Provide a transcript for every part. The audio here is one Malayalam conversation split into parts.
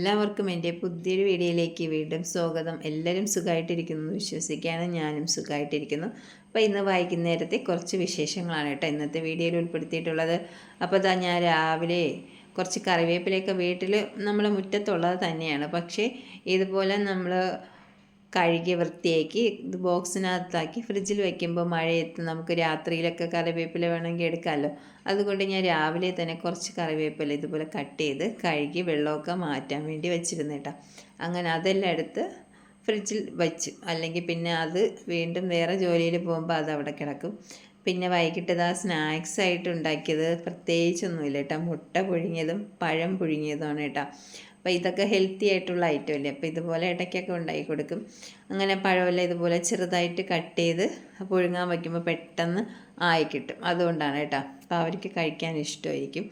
എല്ലാവർക്കും എന്റെ പുതിയൊരു വീഡിയോയിലേക്ക് വീണ്ടും സ്വാഗതം. എല്ലാവരും സുഖമായിട്ടിരിക്കുന്നു എന്ന് വിശ്വസിക്കുകയാണ്. ഞാനും സുഖമായിട്ടിരിക്കുന്നു. അപ്പോൾ ഇന്ന് വൈകുന്നേരത്തെ കുറച്ച് വിശേഷങ്ങളാണ് കേട്ടോ ഇന്നത്തെ വീഡിയോയിൽ ഉൾപ്പെടുത്തിയിട്ടുള്ളത്. അപ്പോൾ ഇതാ ഞാൻ രാവിലെ കുറച്ച് കറിവേപ്പിലയൊക്കെ വീട്ടിൽ നമ്മൾ മുറ്റത്തുള്ളത് തന്നെയാണ്. പക്ഷേ ഇതുപോലെ നമ്മൾ കഴുകി വൃത്തിയാക്കി ഇത് ബോക്സിനകത്താക്കി ഫ്രിഡ്ജിൽ വെക്കുമ്പോൾ മഴയത്ത് നമുക്ക് രാത്രിയിലൊക്കെ കറിവേപ്പില വേണമെങ്കിൽ എടുക്കാമല്ലോ. അതുകൊണ്ട് ഞാൻ രാവിലെ തന്നെ കുറച്ച് കറിവേപ്പില ഇതുപോലെ കട്ട് ചെയ്ത് കഴുകി വെള്ളമൊക്കെ മാറ്റാൻ വേണ്ടി വെച്ചിരുന്നു കേട്ടോ. അങ്ങനെ അതെല്ലാം എടുത്ത് ഫ്രിഡ്ജിൽ വെച്ചു. അല്ലെങ്കിൽ പിന്നെ അത് വീണ്ടും വേറെ ജോലിയിൽ പോകുമ്പോൾ അത് അവിടെ കിടക്കും. പിന്നെ വൈകിട്ട് ഇതാ സ്നാക്സ് ആയിട്ട് ഉണ്ടാക്കിയത്. പ്രത്യേകിച്ചൊന്നുമില്ല കേട്ടോ. മുട്ട പുഴുങ്ങിയതും പഴം പുഴുങ്ങിയതുമാണ് കേട്ടോ. അപ്പോൾ ഇതൊക്കെ ഹെൽത്തി ആയിട്ടുള്ള ഐറ്റം അല്ലേ? അപ്പോൾ ഇതുപോലെ ഇടയ്ക്കൊക്കെ ഉണ്ടാക്കി കൊടുക്കും. അങ്ങനെ പഴമെല്ലാം ഇതുപോലെ ചെറുതായിട്ട് കട്ട് ചെയ്ത് പുഴുങ്ങാൻ വയ്ക്കുമ്പോൾ പെട്ടെന്ന് ആയി കിട്ടും. അതുകൊണ്ടാണ് കേട്ടോ. അപ്പോൾ അവർക്ക് കഴിക്കാൻ ഇഷ്ടമായിരിക്കും.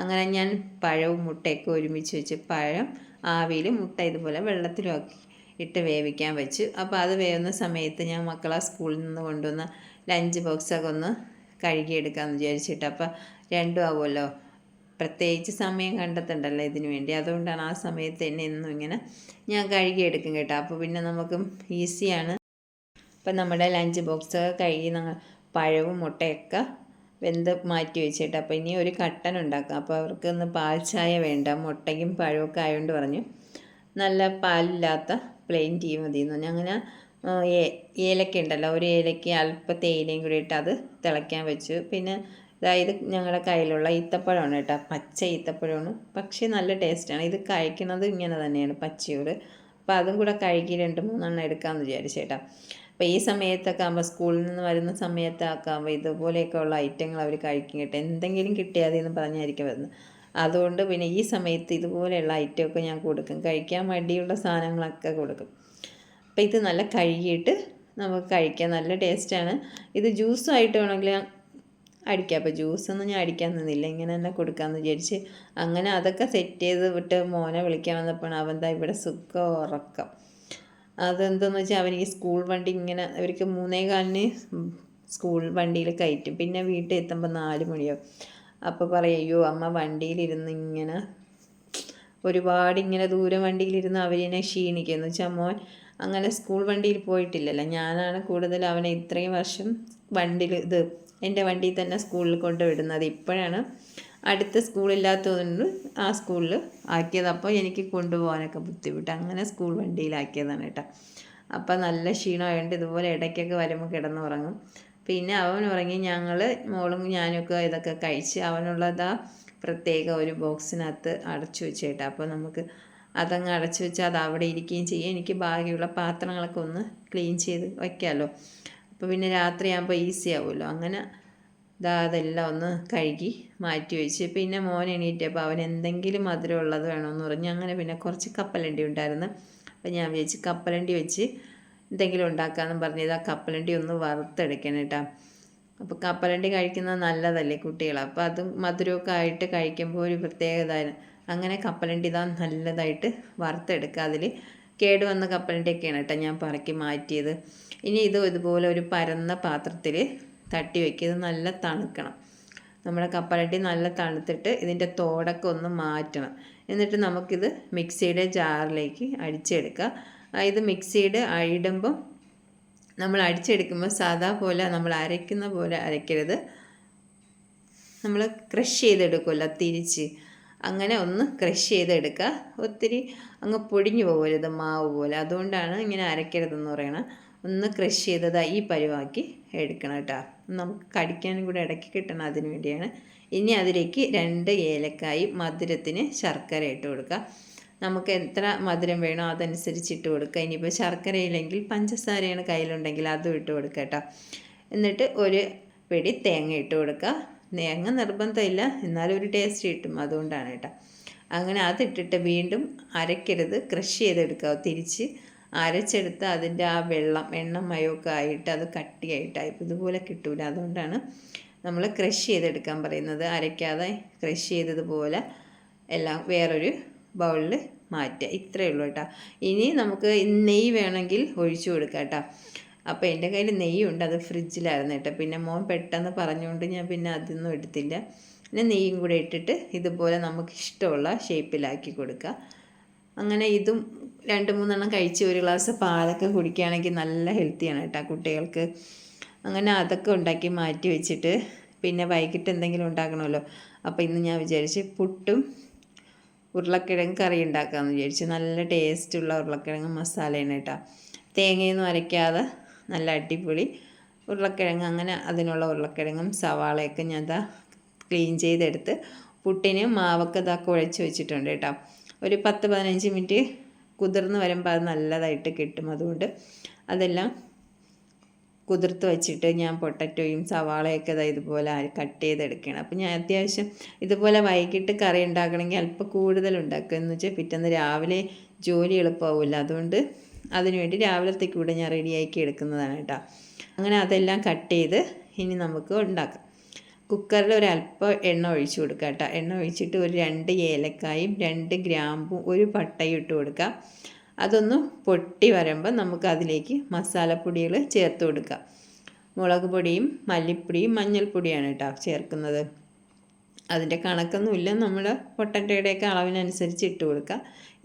അങ്ങനെ ഞാൻ പഴവും മുട്ടയൊക്കെ ഒരുമിച്ച് വെച്ച് പഴം ആവിയിൽ മുട്ട ഇതുപോലെ വെള്ളത്തിലാക്കി ഇട്ട് വേവിക്കാൻ വെച്ചു. അപ്പോൾ അത് വേവുന്ന സമയത്ത് ഞാൻ മക്കളെ സ്കൂളിൽ നിന്ന് കൊണ്ടുവന്ന ലഞ്ച് ബോക്സൊക്കെ ഒന്ന് കഴുകിയെടുക്കാമെന്ന് വിചാരിച്ചിട്ട്. അപ്പോൾ രണ്ടും ആവുമല്ലോ. പ്രത്യേകിച്ച് സമയം കണ്ടെത്തണ്ടല്ലോ ഇതിനു വേണ്ടി. അതുകൊണ്ടാണ് ആ സമയത്ത് തന്നെ എന്നും ഇങ്ങനെ ഞാൻ കഴുകിയെടുക്കും കേട്ടോ. അപ്പോൾ പിന്നെ നമുക്കും ഈസിയാണ്. അപ്പം നമ്മുടെ ലഞ്ച് ബോക്സ് കഴുകി ഞങ്ങൾ പഴവും മുട്ടയൊക്കെ വെന്ത് മാറ്റി വെച്ചിട്ട് അപ്പോൾ ഇനി ഒരു കട്ടൻ ഉണ്ടാക്കാം. അപ്പോൾ അവർക്ക് ഒന്ന് പാൽ ചായ വേണ്ട. മുട്ടയും പഴമൊക്കെ ആയതുകൊണ്ട് പറഞ്ഞു. നല്ല പാലില്ലാത്ത പ്ലെയിൻ ടീ മതി എന്ന് പറഞ്ഞു അങ്ങനെ ഏലക്ക ഉണ്ടല്ലോ. ഒരു ഏലക്ക അല്പ തേയിലയും കൂടി ഇട്ട് അത് തിളയ്ക്കാൻ വെച്ചു. പിന്നെ അതായത് ഞങ്ങളുടെ കയ്യിലുള്ള ഈത്തപ്പഴമാണ് കേട്ടോ. പച്ച ഈത്തപ്പഴമാണ്. പക്ഷേ നല്ല ടേസ്റ്റാണ്. ഇത് കഴിക്കുന്നത് ഇങ്ങനെ തന്നെയാണ് പച്ചയോട്. അപ്പോൾ അതും കൂടെ കഴുകി രണ്ട് മൂന്നെണ്ണം എടുക്കാമെന്ന് വിചാരിച്ചേട്ടാ അപ്പോൾ ഈ സമയത്തൊക്കെ ആകുമ്പോൾ സ്കൂളിൽ നിന്ന് വരുന്ന സമയത്തൊക്കെ ആകുമ്പോൾ ഇതുപോലെയൊക്കെ ഉള്ള ഐറ്റങ്ങൾ അവർ കഴിക്കും കേട്ടോ. എന്തെങ്കിലും കിട്ടിയാതെ എന്ന് പറഞ്ഞായിരിക്കും വരുന്നത് അതുകൊണ്ട് പിന്നെ ഈ സമയത്ത് ഇതുപോലെയുള്ള ഐറ്റമൊക്കെ ഞാൻ കൊടുക്കും. കഴിക്കാൻ മടിയുള്ള സാധനങ്ങളൊക്കെ കൊടുക്കും. അപ്പോൾ ഇത് നല്ല കഴുകിയിട്ട് നമുക്ക് കഴിക്കാം. നല്ല ടേസ്റ്റാണ്. ഇത് ജ്യൂസുമായിട്ട് വേണമെങ്കിൽ അടിക്കാം. അപ്പോൾ ജ്യൂസൊന്നും ഞാൻ അടിക്കാൻ നിന്നില്ല. ഇങ്ങനെ തന്നെ കൊടുക്കാമെന്ന് വിചാരിച്ച് അങ്ങനെ അതൊക്കെ സെറ്റ് ചെയ്ത് വിട്ട് മോനെ വിളിക്കാൻ വന്നപ്പോഴാണ് അവൻ ഇവിടെ സുഖം ഉറക്കം. അതെന്തെന്ന് വെച്ചാൽ ഈ സ്കൂൾ വണ്ടി ഇങ്ങനെ അവർക്ക് മൂന്നേ കാലിന് സ്കൂൾ വണ്ടിയിൽ കയറ്റും. പിന്നെ വീട്ടിൽ എത്തുമ്പോൾ നാല് മണിയാവും. അപ്പോൾ പറയും അയ്യോ അമ്മ വണ്ടിയിലിരുന്ന് ഇങ്ങനെ ഒരുപാട് ഇങ്ങനെ ദൂരം വണ്ടിയിലിരുന്ന് അവരിനെ ക്ഷീണിക്കുന്നു. വെച്ചാൽ മോൻ അങ്ങനെ സ്കൂൾ വണ്ടിയിൽ പോയിട്ടില്ലല്ലോ. ഞാനാണ് കൂടുതൽ അവനെ ഇത്രയും വർഷം വണ്ടിയിൽ ഇത് എന്റെ വണ്ടിയിൽ തന്നെ സ്കൂളിൽ കൊണ്ടുവിടുന്നത് ഇപ്പോഴാണ്. അടുത്ത സ്കൂളില്ലാത്തതുകൊണ്ട് ആ സ്കൂളിൽ ആക്കിയത്. അപ്പോൾ എനിക്ക് കൊണ്ടുപോകാനൊക്കെ ബുദ്ധിമുട്ട്. അങ്ങനെ സ്കൂൾ വണ്ടിയിലാക്കിയതാണ് കേട്ടോ. അപ്പോൾ നല്ല ക്ഷീണമായതുകൊണ്ട് ഇതുപോലെ ഇടയ്ക്കൊക്കെ വരുമ്പോൾ കിടന്നുറങ്ങും. പിന്നെ അവൻ ഉറങ്ങി. ഞങ്ങൾ മോളും ഞാനൊക്കെ ഇതൊക്കെ കഴിച്ച് അവനുള്ളതാ പ്രത്യേക ഒരു ബോക്സിനകത്ത് അടച്ചു വെച്ചേട്ടാ. അപ്പോൾ നമുക്ക് അതങ്ങ് അടച്ചു വെച്ചാൽ അത് അവിടെ ഇരിക്കുകയും ചെയ്യും. എനിക്ക് ബാക്കിയുള്ള പാത്രങ്ങളൊക്കെ ഒന്ന് ക്ലീൻ ചെയ്ത് വയ്ക്കാമല്ലോ. അപ്പോൾ പിന്നെ രാത്രിയാകുമ്പോൾ ഈസി ആവുമല്ലോ അങ്ങനെ ഇതാ അതെല്ലാം ഒന്ന് കഴുകി മാറ്റി വെച്ച്. പിന്നെ മോൻ എണീറ്റപ്പോൾ അവൻ എന്തെങ്കിലും മധുരം ഉള്ളത് വേണമെന്ന് പറഞ്ഞ്. അങ്ങനെ പിന്നെ കുറച്ച് കപ്പലണ്ടി ഉണ്ടായിരുന്നു. അപ്പോൾ ഞാൻ വിചാരിച്ച് കപ്പലണ്ടി വെച്ച് എന്തെങ്കിലും ഉണ്ടാക്കാമെന്ന് പറഞ്ഞ് ആ കപ്പലണ്ടി ഒന്ന് വറുത്തെടുക്കണം കേട്ടോ. അപ്പോൾ കപ്പലണ്ടി കഴിക്കുന്നത് നല്ലതല്ലേ കുട്ടികൾ അപ്പോൾ അതും മധുരമൊക്കെ ആയിട്ട് കഴിക്കുമ്പോൾ ഒരു പ്രത്യേകത. അങ്ങനെ കപ്പലണ്ടി ഇതാ നല്ലതായിട്ട് വറുത്തെടുക്കുക അതിൽ കേടുവന്ന കപ്പലിന്റെയൊക്കെയാണ് കേട്ടോ ഞാൻ പറക്കി മാറ്റിയത്. ഇനി ഇത് ഇതുപോലെ ഒരു പരന്ന പാത്രത്തിൽ തട്ടി വയ്ക്കുക. ഇത് നല്ല തണുക്കണം. നമ്മുടെ കപ്പലട്ടി നല്ല തണുത്തിട്ട് ഇതിന്റെ തോടൊക്കെ ഒന്ന് മാറ്റണം. എന്നിട്ട് നമുക്കിത് മിക്സിയുടെ ജാറിലേക്ക് അടിച്ചെടുക്കുക. ഇത് മിക്സിയുടെ അഴിടുമ്പം നമ്മൾ അടിച്ചെടുക്കുമ്പോൾ സാധാ പോലെ നമ്മൾ അരയ്ക്കുന്ന പോലെ അരയ്ക്കരുത്. നമ്മൾ ക്രഷ് ചെയ്തെടുക്കുമല്ലോ തിരിച്ച്. അങ്ങനെ ഒന്ന് ക്രഷ് ചെയ്തെടുക്കുക. ഒത്തിരി അങ്ങ് പൊടിഞ്ഞു പോകരുത് മാവ് പോലെ. അതുകൊണ്ടാണ് ഇങ്ങനെ അരയ്ക്കരുതെന്ന് പറയണത് ഒന്ന് ക്രഷ് ചെയ്തത് ഈ പരുവാക്കി എടുക്കണം കേട്ടോ. നമുക്ക് കടിക്കാനും കൂടെ ഇടയ്ക്ക് കിട്ടണം അതിന് വേണ്ടിയാണ്. ഇനി അതിലേക്ക് രണ്ട് ഏലക്കായി മധുരത്തിന് ശർക്കര ഇട്ട് കൊടുക്കുക. നമുക്ക് എത്ര മധുരം വേണോ അതനുസരിച്ച് ഇട്ട് കൊടുക്കുക. ഇനിയിപ്പോൾ ശർക്കര ഇല്ലെങ്കിൽ പഞ്ചസാരയാണ് കയ്യിലുണ്ടെങ്കിൽ അതും ഇട്ട് കൊടുക്കുക കേട്ടോ. എന്നിട്ട് ഒരു പിടി തേങ്ങ ഇട്ട് കൊടുക്കുക. തേങ്ങ നിർബന്ധമില്ല. എന്നാലും ഒരു ടേസ്റ്റ് കിട്ടും. അതുകൊണ്ടാണ് കേട്ടോ. അങ്ങനെ അതിട്ടിട്ട് വീണ്ടും അരയ്ക്കരുത്. ക്രഷ് ചെയ്തെടുക്കുക. തിരിച്ച് അരച്ചെടുത്ത് അതിന്റെ ആ വെള്ളം എണ്ണ മയമൊക്കെ ആയിട്ട് അത് കട്ടിയായിട്ട് കട്ടിയായിട്ടായി. ഇതുപോലെ കിട്ടൂല. അതുകൊണ്ടാണ് നമ്മൾ ക്രഷ് ചെയ്തെടുക്കാൻ പറയുന്നത്. അരയ്ക്കാതെ ക്രഷ് ചെയ്തതുപോലെ എല്ലാം വേറൊരു ബൗളിൽ മാറ്റുക. ഇത്രയേ ഉള്ളൂ കേട്ടോ. ഇനി നമുക്ക് നെയ്യ് വേണമെങ്കിൽ ഒഴിച്ചു കൊടുക്കാം കേട്ടോ. അപ്പോൾ എന്റെ കയ്യിൽ നെയ്യുണ്ട് അത് ഫ്രിഡ്ജിലായിരുന്നു കേട്ടോ. പിന്നെ മോൻ പെട്ടെന്ന് പറഞ്ഞുകൊണ്ട് ഞാൻ പിന്നെ അതൊന്നും എടുത്തില്ല. പിന്നെ നെയ്യും കൂടെ ഇട്ടിട്ട് ഇതുപോലെ നമുക്ക് ഇഷ്ടമുള്ള ഷേപ്പിലാക്കി കൊടുക്കുക അങ്ങനെ ഇതും രണ്ട് മൂന്നെണ്ണം കഴിച്ച് ഒരു ഗ്ലാസ് പാലൊക്കെ കുടിക്കുകയാണെങ്കിൽ നല്ല ഹെൽത്തിയാണ് കേട്ടോ കുട്ടികൾക്ക്. അങ്ങനെ അതൊക്കെ ഉണ്ടാക്കി മാറ്റി വെച്ചിട്ട് പിന്നെ വൈകിട്ട് എന്തെങ്കിലും ഉണ്ടാക്കണമല്ലോ. അപ്പോൾ ഇന്ന് ഞാൻ വിചാരിച്ച് പുട്ടും ഉരുളക്കിഴങ്ങ് കറി ഉണ്ടാക്കാമെന്ന് വിചാരിച്ചു. നല്ല ടേസ്റ്റുള്ള ഉരുളക്കിഴങ്ങ് മസാലയാണ് കേട്ടോ. തേങ്ങയൊന്നും അരയ്ക്കാതെ നല്ല അടിപൊളി ഉരുളക്കിഴങ്ങ്. അങ്ങനെ അതിനുള്ള ഉരുളക്കിഴങ്ങും സവാളയൊക്കെ ഞാൻ ഇതാ ക്ലീൻ ചെയ്തെടുത്ത് പുട്ടിന് മാവൊക്കെ ഇതാ കുഴച്ച് വെച്ചിട്ടുണ്ട് കേട്ടോ. ഒരു പത്ത് പതിനഞ്ച് മിനിറ്റ് കുതിർന്ന് വരുമ്പോൾ അത് നല്ലതായിട്ട് കിട്ടും. അതുകൊണ്ട് അതെല്ലാം കുതിർത്ത് വെച്ചിട്ട് ഞാൻ പൊട്ടറ്റോയും സവാളയൊക്കെ ഇതാ ഇതുപോലെ കട്ട് ചെയ്തെടുക്കണം അപ്പം ഞാൻ അത്യാവശ്യം ഇതുപോലെ വൈകിട്ട് കറി ഉണ്ടാക്കണമെങ്കിൽ അല്പം കൂടുതൽ ഉണ്ടാക്കുക എന്ന് വെച്ചാൽ പിറ്റേന്ന് രാവിലെ ജോലി എളുപ്പമാവില്ല. അതുകൊണ്ട് അതിനുവേണ്ടി രാവിലത്തേക്ക് കൂടെ ഞാൻ റെഡിയാക്കി എടുക്കുന്നതാണ് കേട്ടോ. അങ്ങനെ അതെല്ലാം കട്ട് ചെയ്ത് ഇനി നമുക്ക് ഉണ്ടാക്കാം. കുക്കറിൽ ഒരല്പം എണ്ണ ഒഴിച്ചു കൊടുക്കുക കേട്ടോ. എണ്ണ ഒഴിച്ചിട്ട് ഒരു രണ്ട് ഏലക്കായും രണ്ട് ഗ്രാമ്പും ഒരു പട്ടയും ഇട്ട് കൊടുക്കുക അതൊന്ന് പൊട്ടി വരുമ്പോൾ നമുക്ക് അതിലേക്ക് മസാലപ്പൊടികൾ ചേർത്ത് കൊടുക്കുക മുളക് പൊടിയും മല്ലിപ്പൊടിയും മഞ്ഞൾപ്പൊടിയാണ് കേട്ടോ ചേർക്കുന്നത്. അതിന്റെ കണക്കൊന്നുമില്ല. നമ്മൾ പൊട്ടറ്റയുടെയൊക്കെ അളവിനനുസരിച്ച് ഇട്ട് കൊടുക്കുക.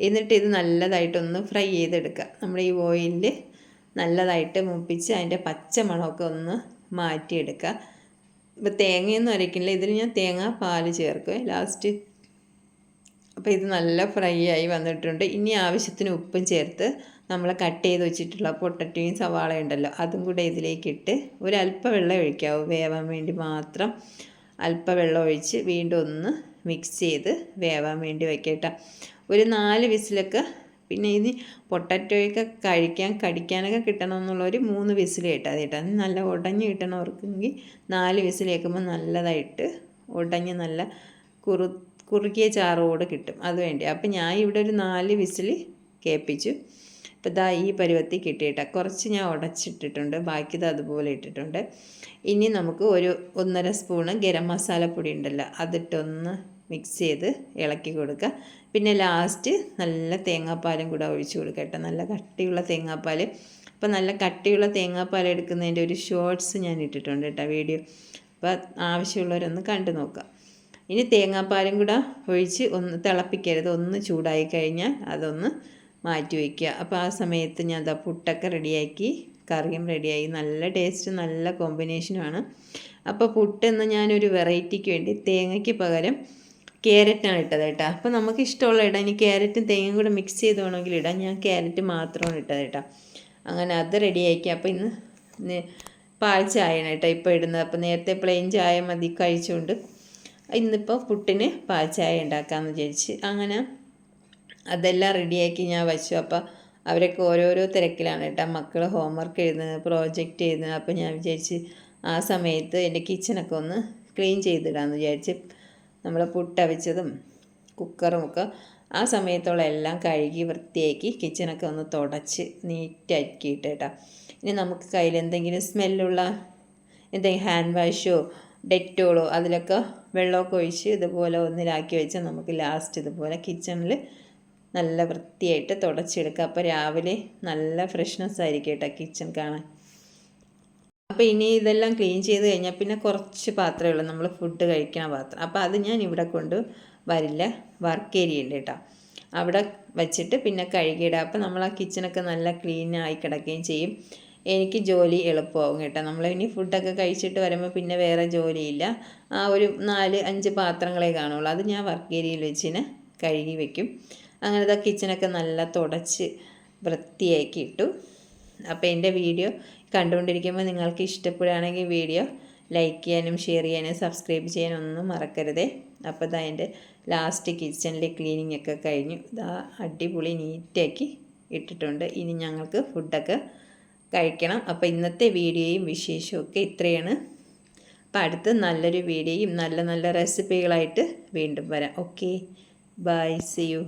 എന്നിട്ട് ഇത് നല്ലതായിട്ടൊന്ന് ഫ്രൈ ചെയ്തെടുക്കുക. നമ്മൾ ഈ ഓയിലിൽ നല്ലതായിട്ട് മുപ്പിച്ച് അതിന്റെ പച്ച മണമൊക്കെ ഒന്ന് മാറ്റിയെടുക്കുക. ഇപ്പോൾ തേങ്ങയൊന്നും അരയ്ക്കില്ല. ഇതിൽ ഞാൻ തേങ്ങ പാൽ ചേർക്കും ലാസ്റ്റ് അപ്പോൾ ഇത് നല്ല ഫ്രൈ ആയി വന്നിട്ടുണ്ട്. ഇനി ആവശ്യത്തിന് ഉപ്പും ചേർത്ത് നമ്മൾ കട്ട് ചെയ്ത് വെച്ചിട്ടുള്ള പൊട്ടറ്റയും സവാള ഉണ്ടല്ലോ അതും കൂടെ ഇതിലേക്കിട്ട് ഒരല്പ വെള്ളം ഒഴിക്കാവൂ. വേവാൻ വേണ്ടി മാത്രം. അല്പ വെള്ളം ഒഴിച്ച് വീണ്ടും ഒന്ന് മിക്സ് ചെയ്ത് വേവാൻ വേണ്ടി വെക്കട്ടെ. ഒരു നാല് വിസിലൊക്കെ പിന്നെ ഇനി പൊട്ടറ്റോയൊക്കെ കഴിക്കാൻ കടിക്കാനൊക്കെ കിട്ടണമെന്നുള്ള ഒരു മൂന്ന് വിസിൽ കേട്ടാൽ കേട്ടോ. നല്ല ഉടഞ്ഞ് കിട്ടണവർക്കെങ്കിൽ നാല് വിസിൽ കേൾക്കുമ്പോൾ നല്ലതായിട്ട് ഉടഞ്ഞ് നല്ല കുറു കുറുകിയ ചാറോട് കിട്ടും. അത് വേണ്ടി. അപ്പം ഞാൻ ഇവിടെ ഒരു നാല് വിസിൽ കേൾപ്പിച്ചു. ഇപ്പം ഇതാ ഈ പരുവത്തിൽ കിട്ടിയിട്ട. കുറച്ച് ഞാൻ ഉടച്ചിട്ടിട്ടുണ്ട്. ബാക്കി അതുപോലെ ഇട്ടിട്ടുണ്ട്. ഇനി നമുക്ക് ഒരു ഒന്നര സ്പൂണ് ഗരം മസാലപ്പൊടി ഉണ്ടല്ലോ അതിട്ടൊന്ന് മിക്സ് ചെയ്ത് ഇളക്കി കൊടുക്കുക. പിന്നെ ലാസ്റ്റ് നല്ല തേങ്ങാപ്പാലും കൂടെ ഒഴിച്ച് കൊടുക്കുക കേട്ടോ. നല്ല കട്ടിയുള്ള തേങ്ങാപ്പാൽ അപ്പോൾ നല്ല കട്ടിയുള്ള തേങ്ങാപ്പാൽ എടുക്കുന്നതിന്റെ ഒരു ഷോർട്സ് ഞാൻ ഇട്ടിട്ടുണ്ട് കേട്ടോ വീഡിയോ. അപ്പോൾ ആവശ്യമുള്ളവരൊന്ന് കണ്ടു നോക്കുക. ഇനി തേങ്ങാപ്പാലും കൂടെ ഒഴിച്ച് ഒന്ന് തിളപ്പിക്കരുത്. ഒന്ന് ചൂടായി കഴിഞ്ഞാൽ അതൊന്ന് മാറ്റി വയ്ക്കുക. അപ്പോൾ ആ സമയത്ത് ഞാൻ അതാ പുട്ടൊക്കെ റെഡിയാക്കി കറിയും റെഡിയായി. നല്ല ടേസ്റ്റ് നല്ല കോമ്പിനേഷനുമാണ് അപ്പോൾ പുട്ടെന്ന് ഞാനൊരു വെറൈറ്റിക്ക് വേണ്ടി തേങ്ങയ്ക്ക് പകരം ക്യാരറ്റാണ് ഇട്ടത് കേട്ടോ. അപ്പോൾ നമുക്ക് ഇഷ്ടമുള്ള ഇടാം. ഇനി ക്യാരറ്റും തേങ്ങയും കൂടെ മിക്സ് ചെയ്ത് വേണമെങ്കിൽ ഇടാം. ഞാൻ ക്യാരറ്റ് മാത്രമാണ് ഇട്ടത് കേട്ടോ. അങ്ങനെ അത് റെഡിയാക്കി. അപ്പോൾ ഇന്ന് പാൽ ചായയാണ് കേട്ടോ ഇപ്പോൾ ഇടുന്നത്. അപ്പോൾ നേരത്തെ പ്ലെയിൻ ചായ മതി കഴിച്ചുകൊണ്ട് ഇന്നിപ്പോൾ പുട്ടിന് പാൽ ചായ ഉണ്ടാക്കാമെന്ന് വിചാരിച്ച്. അങ്ങനെ അതെല്ലാം റെഡിയാക്കി ഞാൻ വച്ചു. അപ്പോൾ അവരൊക്കെ ഓരോരോ തിരക്കിലാണ് കേട്ടോ. മക്കൾ ഹോംവർക്ക് എഴുതുന്നത് പ്രോജക്റ്റ് എഴുതുന്നത്. അപ്പോൾ ഞാൻ വിചാരിച്ച് ആ സമയത്ത് എന്റെ കിച്ചണൊക്കെ ഒന്ന് ക്ലീൻ ചെയ്തിടാമെന്ന് വിചാരിച്ച് നമ്മൾ പുട്ടവിച്ചതും കുക്കറും ഒക്കെ ആ സമയത്തുള്ള എല്ലാം കഴുകി വൃത്തിയാക്കി കിച്ചണൊക്കെ ഒന്ന് തുടച്ച് നീറ്റാക്കിയിട്ട് കേട്ടോ. ഇനി നമുക്ക് കയ്യിൽ എന്തെങ്കിലും സ്മെല്ലുള്ള എന്തെങ്കിലും ഹാൻഡ് വാഷോ ഡെറ്റോളോ അതിലൊക്കെ വെള്ളമൊക്കെ ഒഴിച്ച് ഇതുപോലെ ഒന്നിലാക്കി വെച്ചാൽ നമുക്ക് ലാസ്റ്റ് ഇതുപോലെ കിച്ചണിൽ നല്ല വൃത്തിയായിട്ട് തുടച്ചെടുക്കുക. അപ്പോൾ രാവിലെ നല്ല ഫ്രഷ്നെസ് ആയിരിക്കും കേട്ടോ കിച്ചൺ കാണാൻ. അപ്പോൾ ഇനി ഇതെല്ലാം ക്ലീൻ ചെയ്ത് കഴിഞ്ഞാൽ പിന്നെ കുറച്ച് പാത്രമേ ഉള്ളൂ. നമ്മൾ ഫുഡ് കഴിക്കണ പാത്രം. അപ്പോൾ അത് ഞാൻ ഇവിടെ കൊണ്ട് വരില്ല. വർക്ക് ഏരിയ ഉണ്ട് കേട്ടോ. അവിടെ വെച്ചിട്ട് പിന്നെ കഴുകിയിടുക അപ്പോൾ നമ്മൾ ആ കിച്ചണൊക്കെ നല്ല ക്ലീൻ ആയി കിടക്കുകയും ചെയ്യും. എനിക്ക് ജോലി എളുപ്പമാകും കേട്ടോ. നമ്മൾ ഇനി ഫുഡൊക്കെ കഴിച്ചിട്ട് വരുമ്പോൾ പിന്നെ വേറെ ജോലിയില്ല. ആ ഒരു നാല് അഞ്ച് പാത്രങ്ങളെ കാണുള്ളൂ. അത് ഞാൻ വർക്ക് ഏരിയയിൽ വെച്ചിന് കഴുകി വെക്കും. അങ്ങനത്തെ കിച്ചണൊക്കെ നല്ല തുടച്ച് വൃത്തിയാക്കി ഇട്ടു. അപ്പോൾ എന്റെ വീഡിയോ കണ്ടുകൊണ്ടിരിക്കുമ്പോൾ നിങ്ങൾക്ക് ഇഷ്ടപ്പെടുകയാണെങ്കിൽ വീഡിയോ ലൈക്ക് ചെയ്യാനും ഷെയർ ചെയ്യാനും സബ്സ്ക്രൈബ് ചെയ്യാനും ഒന്നും മറക്കരുതേ. അപ്പോൾ ഇതാ എന്റെ ലാസ്റ്റ് കിച്ചണിലെ ക്ലീനിങ് ഒക്കെ കഴിഞ്ഞു. ഇതാ അടിപൊളി നീറ്റാക്കി ഇട്ടിട്ടുണ്ട്. ഇനി ഞങ്ങൾക്ക് ഫുഡൊക്കെ കഴിക്കണം. അപ്പോൾ ഇന്നത്തെ വീഡിയോയും വിശേഷവും ഒക്കെ ഇത്രയാണ്. അപ്പോൾ അടുത്ത് നല്ലൊരു വീഡിയോയും നല്ല നല്ല റെസിപ്പികളായിട്ട് വീണ്ടും വരാം. ഓക്കെ. ബൈ. സി. യു.